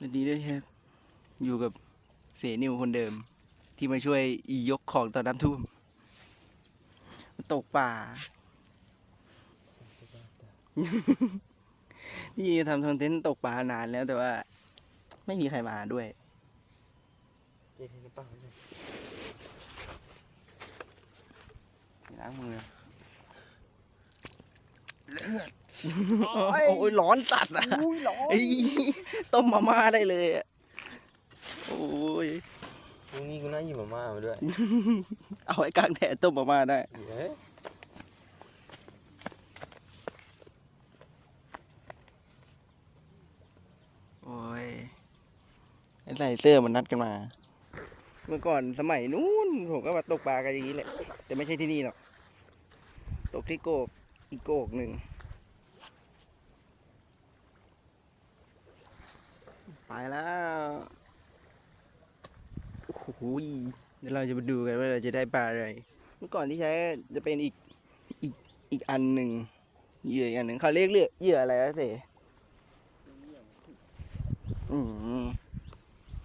สวัสดีด้วยครับ อยู่กับเสนิวคนเดิม ที่มาช่วยอียกของตอนน้ำท่วมตกป่า นี่ทำคอนเทนต์ตกปลานานแล้วแต่ว่า ไม่มีใครมาด้วยเย็นในเปล่าเลยล้างมือ โอ้ยร้อนสัตว์อะอุ้ยร้อนไอ้ต้มมาม่าได้เลยอะโอ้ยพรุ่งนี้กูน่าหยิบมาม่ามาด้วย เอาไว้กลางแดดต้มมาม่าได้เฮ้ยโอ้ยไอ้ใส่เสื้อมันนัดกันมา เมื่อก่อนสมัยนู้นผมก็มาตกปลากันอย่างนี้แหละ แต่ไม่ใช่ที่นี่หรอก ตกที่โกกอีกโกกหนึ่ง ไปแล้วโอ้โหยเดี๋ยวเราจะมาดูกันว่าเราจะได้ปลาอะไร เมื่อก่อนที่ใช้จะเป็นอีกอีกอีกอันหนึ่งเหยื่ออีกอันหนึ่งเขาเรียกเลือกเหยื่ออะไรนะเสอืม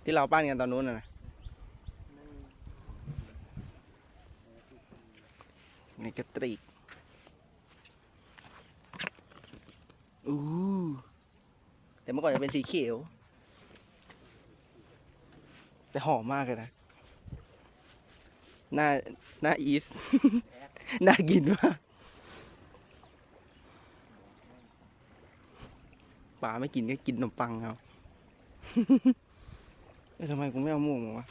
ที่เราปั้นกันตอนนู้นนะในกระตรีกอู้แต่เมื่อก่อนจะเป็นสีเขียว แต่หอมมากเลยนะหน้าหน้าอีส น่ากินมากป๋าไม่กินก็กินขนมปังเอาเอ้ยทำไมกูไม่เอาหมวกมาวะ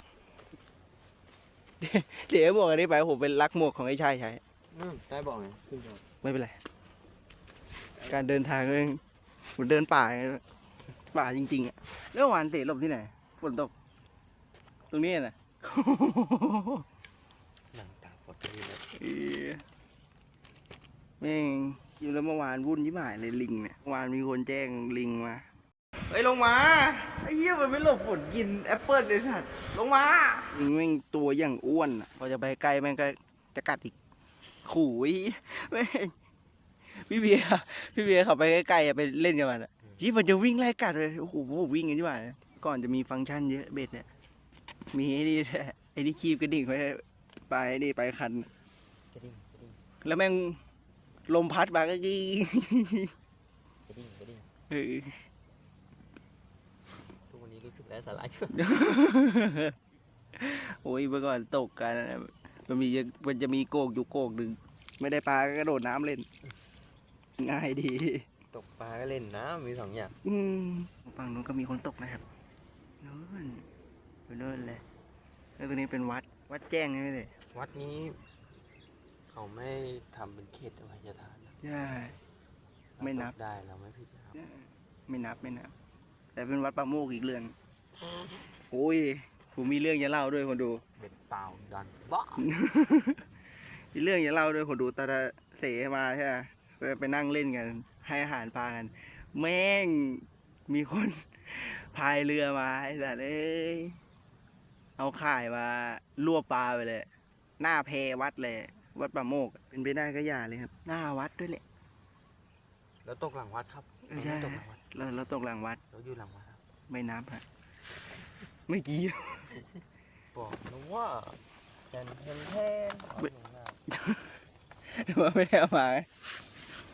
เดี๋ยวหมวกอันนี้ไปผมเป็นรักหมวกของไอ้ชายใช้อืมได้บอกไงขึ้นบอกไม่เป็นไร การเดินทางเองผมเดินป่าไงป่าจริงๆอะแล้วเมื่อวานเสร็จหลบที่ไหนฝนตก ตรงนี้น่ะหนังตาฝดเลยนะเอ้ยแม่งอยู่แล้วเมื่อวานวุ่นยิ่หายเลยลิงเนี่ยเมื่อวานมีคนแจ้งลิงมาเฮ้ยลงมาไอ้เหี้ยมันไม่หลบฝนกินแอปเปิลเลยสัตว์ลงมาลิงแม่งตัวอย่างอ้วนอะพอจะไปใกล้แม่งก็จะกัดอีกขู่ไอ้แม่งพี่เบียร์พี่เบียร์เขาไปใกล้ๆอะไปเล่นกับมันอะที่มันจะวิ่งไล่กัดเลยโอ้โหวิ่งกันที่บ้านก่อนจะมีฟังก์ชันเยอะเบ็ดเนี่ย มีไอ้นี่ด้วยไอ้นี่คีบกระดิ่งไว้ไปไอ้นี่ไปคัน กระดิ่งกระดิ่งแล้วแม่งลมพัดมาก็กี้กระดิ่งกระดิ่งเออทุกวันนี้รู้สึกไร้สาระโอ้ยเมื่อก่อนตกกันนะมันมีมันจะมีโกกอยู่โกกหนึ่งไม่ได้ปลาก็กระโดดน้ำเล่น ง่ายดี ตกปลาก็เล่นนะมีสองอย่างอืมฝั่งนู้นก็มีคนตกนะครับนู้น อยู่นู้นเลยแล้วตรงนี้เป็นวัดวัดแจ้งใช่ไหมเลยวัดนี้ เขาไม่ทำเป็นเขตอภัยทานนะใช่ ไม่นับ เราตกได้เราไม่ผิดนะครับไม่นับไม่นับ แต่เป็นวัดประโมกอีกเรื่องโอ้ยผมมีเรื่องจะเล่าด้วยคนดู เบ็ดเปล่าดันบ้ามีเรื่องจะเล่าด้วยคนดูตาเสมาใช่ไหมไปไปนั่งเล่นกัน ให้อาหารปลากัน แม่งมีคน พายเรือมาไอ้สัตว์เอ้ย เอาข่ายมาล่วปลาไปเลย หน้าเพวัดเลย วัดประโมก เป็นไปได้ก็อย่าเลยครับ หน้าวัดด้วยแหละแล้วตกหลังวัดครับเออใช่เราไม่ตกหลังวัดเราเราตกหลังวัด เราอยู่หลังวัดครับไม่นับฮะไม่กี่บอกนะว่าแทนแทนแทนเอาอยู่ข้างหน้าหรือว่าไม่ได้เอามา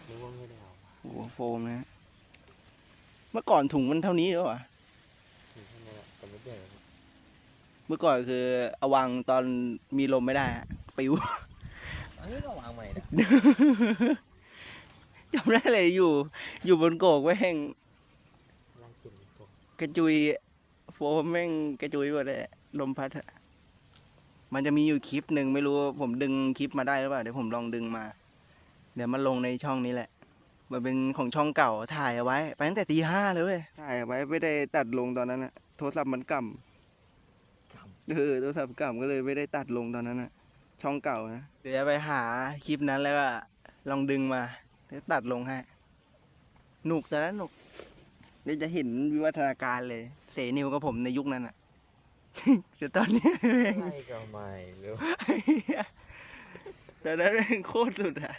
นึกว่าไม่ได้เอาโอ้โหโฟมนะ เมื่อก่อนถุงมันเท่านี้หรือเปล่าถึงข้างในอะแต่ไม่ได้ครับ เมื่อก่อนคือเอาวางตอนมีลมไม่ได้อะปิว อันนี้ก็วางใหม่นะจำได้เลยอยู่ อยู่บนโกกแม่งไล่กินพวกกระจุยโฟมแม่งกระจุยหมดเลยลมพัดอะมันจะมีอยู่คลิปหนึ่งไม่รู้ว่าผมดึงคลิปมาได้หรือเปล่าเดี๋ยวผมลองดึงมา เดี๋ยวมาลงในช่องนี้แหละ มันเป็นของช่องเก่าถ่ายเอาไว้ ไปตั้งแต่ตีห้าเลยเว้ยถ่ายเอาไว้ไม่ได้ตัดลงตอนนั้นอะโทรศัพท์มันกำ เออโทรศัพท์กำก็เลยไม่ได้ตัดลงตอนนั้นอะช่องเก่านะเดี๋ยวจะไปหาคลิปนั้นแล้วก็ลองดึงมาแล้วตัดลงให้หนุกแต่ละหนุกเดี๋ยวจะเห็นวิวัฒนาการเลย เสนิวกับผมในยุคนั้นอะเดี๋ยวตอนนี้ไล่ก็ไม่หรือตอนนั้นแม่งโคตรสุดอะ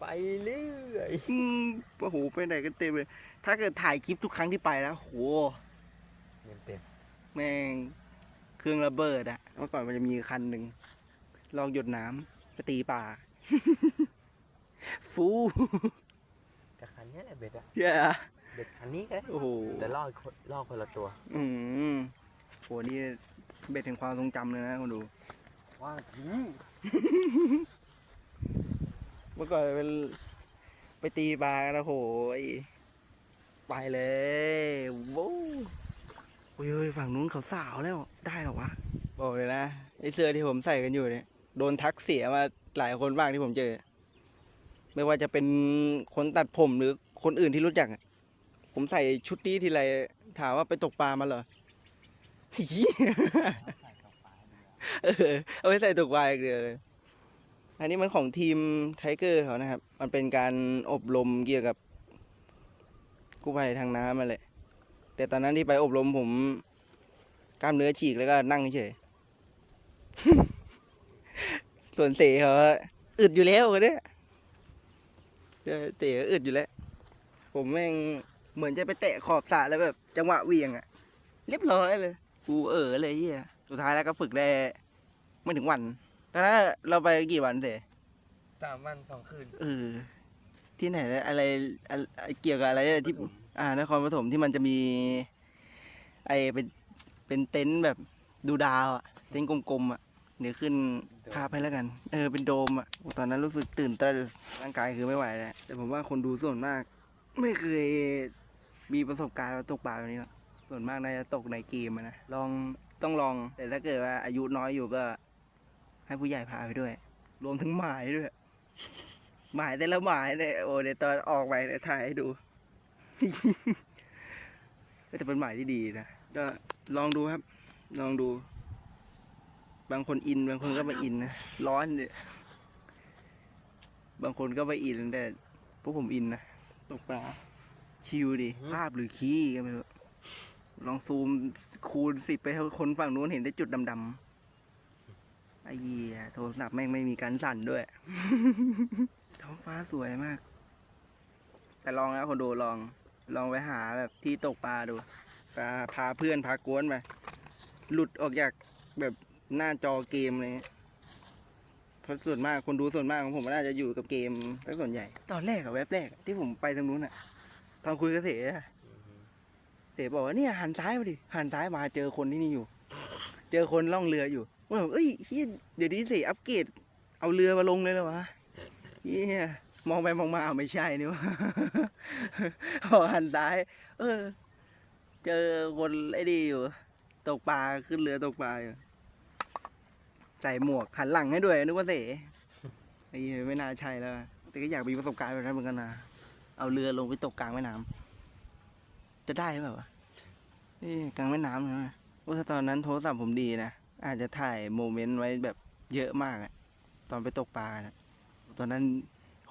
ไปเรื่อยอืมโอ้โหไปไหนกันเต็มเลย ถ้าเกิดถ่ายคลิปทุกครั้งที่ไปแล้วโหเต็มเต็มแม่ง เครื่องระเบิดอะเมื่อก่อนมันจะมีคันหนึ่งลองหยดน้ำไปตีป่า ฟูกับคันเนี้ยแหละเบ็ดอะเย้เบ็ดคันนี้ก็ได้โอ้โหแต่ล่อคนล่อคนละตัว อืมโหนี่เบ็ดแห่งความทรงจำเลยนะคนดูว่างทิ้งเมื่อก่อนเป็นไปตีปลากันนะโหยไปเลยโว้วโอ้ย เฮ้ยฝั่งนู้นเขาสาวแล้วได้หรอวะ บอกเลยนะไอเสื้อที่ผมใส่กันอยู่เนี่ยโดนทักเสียมาหลายคนบางที่ผมเจอ ไม่ว่าจะเป็นคนตัดผมหรือคนอื่นที่รู้จักอะผมใส่ชุดนี้ทีไรถามว่าไปตกปลามาเหรอหีเออเอาไปใส่ตกปลาอีกเดียวเลยอันนี้มันของทีมไทเกอร์เขานะครับ มันเป็นการอบรมเกี่ยวกับกู้ภัยทางน้ำมาเลย แต่ตอนนั้นที่ไปอบรมผมกล้ามเนื้อฉีกแล้วก็นั่งเฉย ส่วนเสเขาอึดอยู่แล้วคนเนี้ยเออเต๋ออึดอยู่แล้ว ผมแม่งเหมือนจะไปเตะขอบสระแล้วแบบ จังหวะเหวียงอะเรียบร้อยเลย กูเออเลยเฮียสุดท้ายแล้วก็ฝึกได้ไม่ถึงวัน ตอนนั้นเราไปกี่วันเสสามวันสองคืน เออ ที่ไหนนะอะไรอะไร เกี่ยวกับอะไรนะที่ อ่านครปฐมที่มันจะมี ไอเป็นเป็นเต็นท์แบบดูดาวอะเต็นท์กลมๆอะเดี๋ยวขึ้นภาพให้แล้วกัน เออเป็นโดมอะตอนนั้นรู้สึกตื่นเต้นร่างกายคือไม่ไหวแล้วแต่ผมว่าคนดูส่วนมาก ไม่เคยมีประสบการณ์ตกปลาแบบนี้หรอกส่วนมากน่าจะตกในเกมอะนะลองต้องลองแต่ถ้าเกิดว่าอายุน้อยอยู่ก็ ให้ผู้ใหญ่พาไปด้วย รวมถึงหมายด้วย หมายแต่ละหมายเนี่ยโอ้เดี๋ยวตอนออกไปเนี่ยถ่ายให้ดู ก็จะเป็นหมายที่ดีนะก็ลองดูครับ ลองดู บางคนอิน บางคนก็ไม่อินนะ ร้อนเนี่ยบางคนก็ไม่อินแต่พวกผมอินนะ ตกปลา ชิลดิภาพหรือขี้ก็ไม่รู้ลองซูมคูณสิบไปให้คนฝั่งนู้นเห็นได้จุดดำๆไอ้เหี้ยโทรศัพท์แม่งไม่มีการสั่นด้วย ท้องฟ้าสวยมาก แต่ลองนะคนดูลอง ลองไปหาแบบที่ตกปลาดูพาพาเพื่อนพากวนไปหลุดออกจากแบบหน้าจอเกมอะไรเงี้ยเพราะส่วนมากคนดูส่วนมากของผมน่าจะอยู่กับเกมตั้งส่วนใหญ่ ตอนแรกอะเว็บแรกที่ผมไปตรงนู้นอะตอนคุยกับเสอะเสบอกว่าเนี่ยหันซ้ายมาดิหันซ้ายมาเจอคนที่นี่อยู่ เจอคนล่องเรืออยู่ว่าแบบเอ้ยเฮียเดี๋ยวนี้เสอัปเกรดเอาเรือมาลงเลยเหรอวะเฮีย มองไปมองมาไม่ใช่นี่วะพอหันซ้าย เออ เจอคนไอ้ดีอยู่ ตกปลาขึ้นเรือตกปลาอยู่ใส่หมวกหันหลังให้ด้วยนึกว่าเสไอ้เวียไม่น่าใช่แล้ว แต่ก็อยากมีประสบการณ์แบบนั้นเหมือนกันนะเอาเรือลงไปตกกลางแม่น้ำจะได้หรือเปล่าวะเอ้ยกลางแม่น้ำใช่ไหมว่าถ้าตอนนั้นโทรศัพท์ผมดีนะอาจจะถ่ายโมเมนต์ไว้แบบเยอะมากอะตอนไปตกปลานะตอนนั้น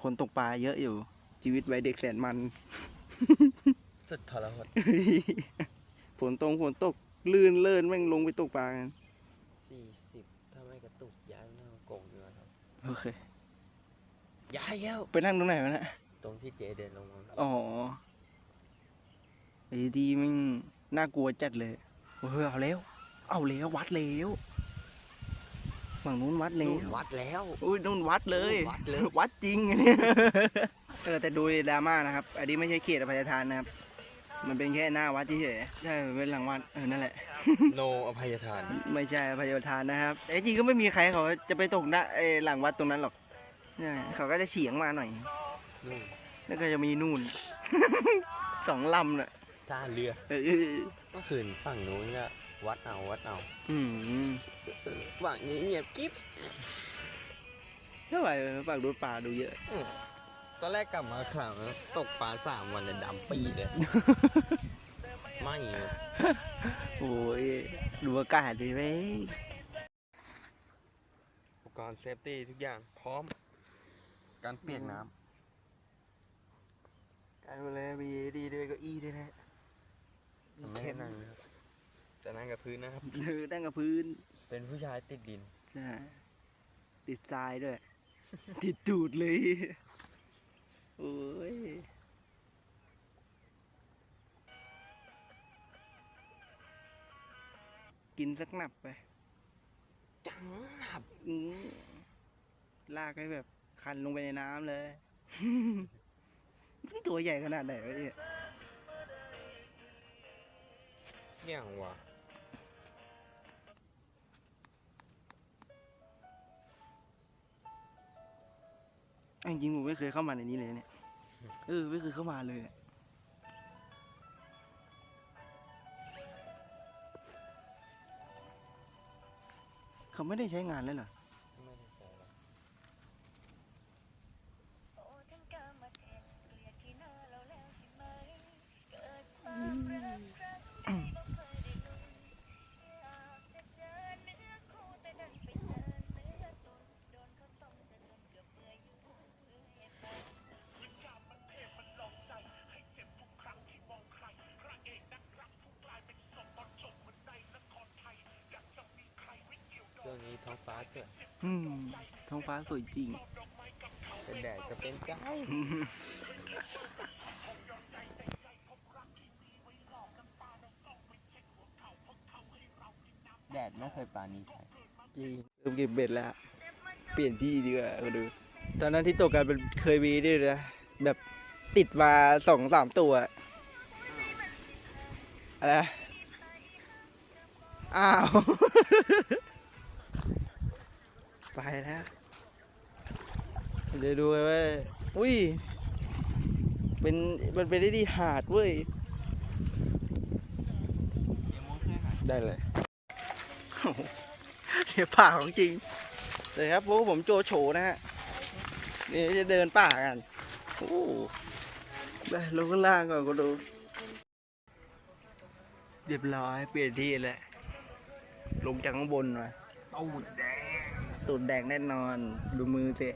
คนตกปลาเยอะอยู่ ชีวิตวัยเด็กแสนมันสุดทรหดฝนตรงฝนตกลื่นเลื่นแม่งลงไปตกปลากันสี่สิบถ้าไม่กระตุกย้ายหน้าโกงเรือครับโอเคย้ายแล้วไปนั่งตรงไหนวะเนะตรงที่เจเดินลงมาอ๋อไอ้ดีแม่งน่ากลัวจัดเลยโอ้ยเอาแล้ว เอาแล้ววัดแล้ว ฝั่งนู้นวัดแล้นู่วนวัดแล้ว อุ้ยนู่นวัดเลยวัดเลย วัดจริงอันเนี่ยเออแต่ดูดราม่านะครับ อันนี้ไม่ใช่เขตอภัยทานนะครับ มันเป็นแค่หน้าวัดเฉยๆใช่เป็นหลังวัดเออนั่นแหละ โนอภัยทาน ไม่ใช่อภัยทานนะครับแต่จริงก็ไม่มีใครเขาจะไปตกหน้าเออหลังวัดตรงนั้นหรอกใช่เขาก็จะเฉียงมาหน่อย นู่นแล้วก็จะมีนู่น สองลำน่ะท่าเรือ เออ เมื่อคืนฝั่งนู้นก็ วัดเอาวัดเอาอืมฝั่งนี้เงียบกิ๊บเท่าไหร่ฝากดูป่าดูเยอะตอนแรกกลับมาข่าวนะตกปลาสามวันเนี่ยดำปีเลยไม่เลยโอ้ยดูอากาศดีไหมอุปกรณ์เซฟตี้ทุกอย่างพร้อม การเปียกน้การดูแลมีดีด้วยเก็อี้ด้วยนะำอีไม่เข็ให้มนั่งนะครับ แต่นั่งกับพื้นนะครับ เออนั่งกับพื้น เป็นผู้ชายติดดิน ใช่ ติดทรายด้วย ติดตูดเลย โอ้ยกินสักหนับไป จังหนับอืมลากให้แบบ คันลงไปในน้ำเลย ตัวใหญ่ขนาดไหนวะเนี่ยอย่างวะ จริงๆผมไม่เคยเข้ามาในนี้เลยเนี่ย เออไม่เคยเข้ามาเลยเขาไม่ได้ใช้งานเลยเหรอ ท้องฟ้าสวยอืมท้องฟ้าสวยจริงแต่แดดก็เป็นใจแดดไม่เคยปรานีใครจริงเริ่มเก็บเบ็ดแล้ว เปลี่ยนที่ดีกว่าก็ดู ตอนนั้นที่ตกกันเป็นเคยมีด้วยนะ แบบติดมาสองสามตัว อะไรนะอ้าว ไปแล้วเดี๋ยวดูกันว่าอุ้ย เป็น มันเป็นได้ดีหาดเว้ยเดี๋ยวมองเพื่อนหาได้เลยโอ้โหเดี๋ยวป่าของจริงเลยครับพวกผมโจโฉนะฮะ นี่จะเดินป่ากัน โอ้ได้ลงข้างล่างก่อนก็ดูเรียบร้อยเปลี่ยนที่แหละลงจากข้างบนมาตูดแดง ตูดแดงแน่นอน ดูมือสิ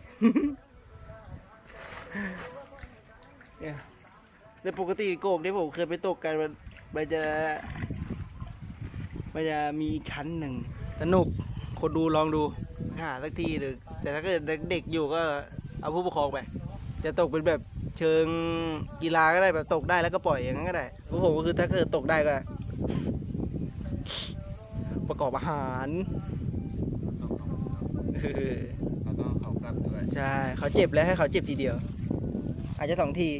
เนี่ยปกติโกบที่ผมเคยไปตกกันมันมันจะมันจะมีชั้นหนึ่ง สนุก คนดูลองดูหาสักทีหรือแต่ถ้าเกิดเด็กๆอยู่ก็เอาผู้ปกครองไป จะตกเป็นแบบเชิงกีฬาก็ได้แบบตกได้แล้วก็ปล่อยอย่างนั้นก็ได้พวกผมก็คือถ้าเกิดตกได้ก็ ประกอบอาหาร เออเราต้องเขากลับด้วยใช่เขาเจ็บแล้วให้เขาเจ็บทีเดียว อาจจะสองที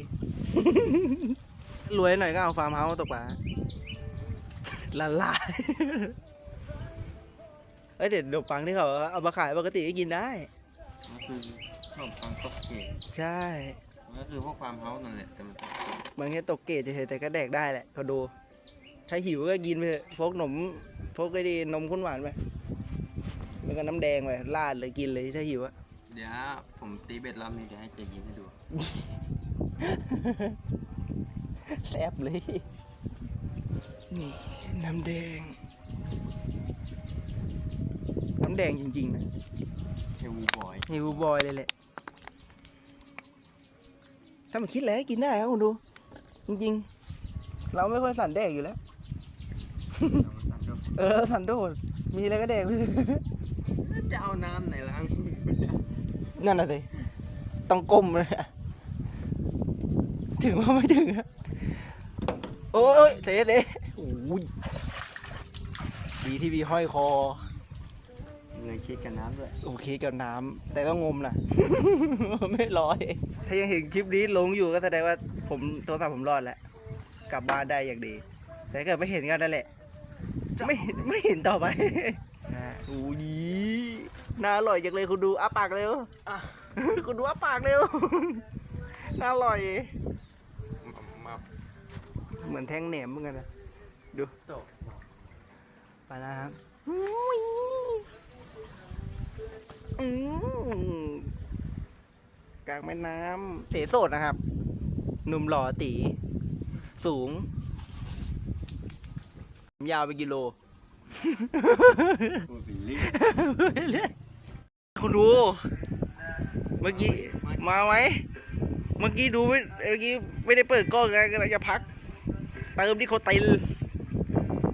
รวยหน่อยก็เอาฟาร์มเฮาส์มาตกปลาละลายเอ้ยเดี๋ยวดอกปังที่เขาเอามาขายปกติก็กินได้มันคือขนมปังตกเกตใช่มันก็คือพวกฟาร์มเฮาส์นั่นแหละแต่มันตกเกตมันแค่ตกเกตเฉยๆแต่ก็แดกได้แหละเขาดู ถ้าหิวก็กินไปเถอะพกนมพกไอ้ดีนมข้นหวานไป แล้วก็น้ำแดงไปลาดเลยกินเลยถ้าหิวอะเดี๋ยวผมตีเบ็ดรอบนี้จะให้เจยิ้มให้ดู แซ่บเลย นี่น้ำแดง น้ำแดงจริงๆนะเฮวูบอยนี่บูบอยเลยแหละ ถ้ามันคิดแล้วกินได้ครับคุณดู จริงๆ เราไม่ค่อยสั่นแดกอยู่แล้ว เออ สันโดษมีอะไรก็แดกเลย จะเอาน้ำไหนล้างนั่นน่ะสิต้องก้มเลยอะถึงว่าไม่ถึงอะโอ้ยเสียเลยโอ้ยดีที่มีห้อยคอเงยคิดกันน้ำด้วยโอเคกับน้ำแต่ต้องงมนะ ไม่ลอย ถ้ายังเห็นคลิปนี้ลงอยู่ก็แสดงว่าผมโทรศัพท์ผมรอดแล้ว กลับบ้านได้อย่างดี แต่ถ้าเกิดไม่เห็นกันนั่นแหละ ไม่เห็นไม่เห็นต่อไป อะโอ้ยน่าอร่อยจังเลยคุณดูอ้าปากเร็วอะคุณดูอ้าปากเร็วน่าอร่อยมาเหมือนแท่งแหนมเหมือนกันนะดูตกไปแล้วครับอุ้ยอืมกลางแม่น้ำเสโสดนะครับ หนุ่มหล่อตี สูง ยาวไปกิโล พูดไปเรื่อยคุณดู เมื่อกี้มาไหม เมื่อกี้ดูไม่เมื่อกี้ไม่ได้เปิดกล้องไงกำลังจะพัก เติมที่โคติน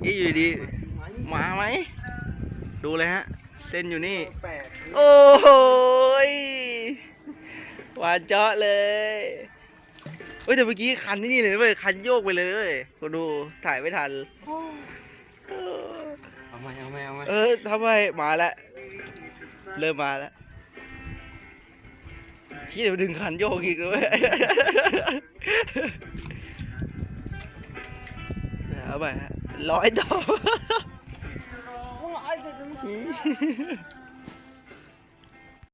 ยี่อยู่ดี มาไหม ดูเลยฮะ เส้นอยู่นี่ โอ้โหหวานเจาะเลยเฮ้ยแต่เมื่อกี้คันนี่เลยเว้ยคันโยกไปเลยเว้ยคนดูถ่ายไม่ทัน เอาไหมเอาไหมเอาไหมเออทำไมมาแล้วเริ่มมาแล้วที่เดี๋ยวดึงขันโยกอีกเลยเอาไปร้อยดอกร้อยเด็ด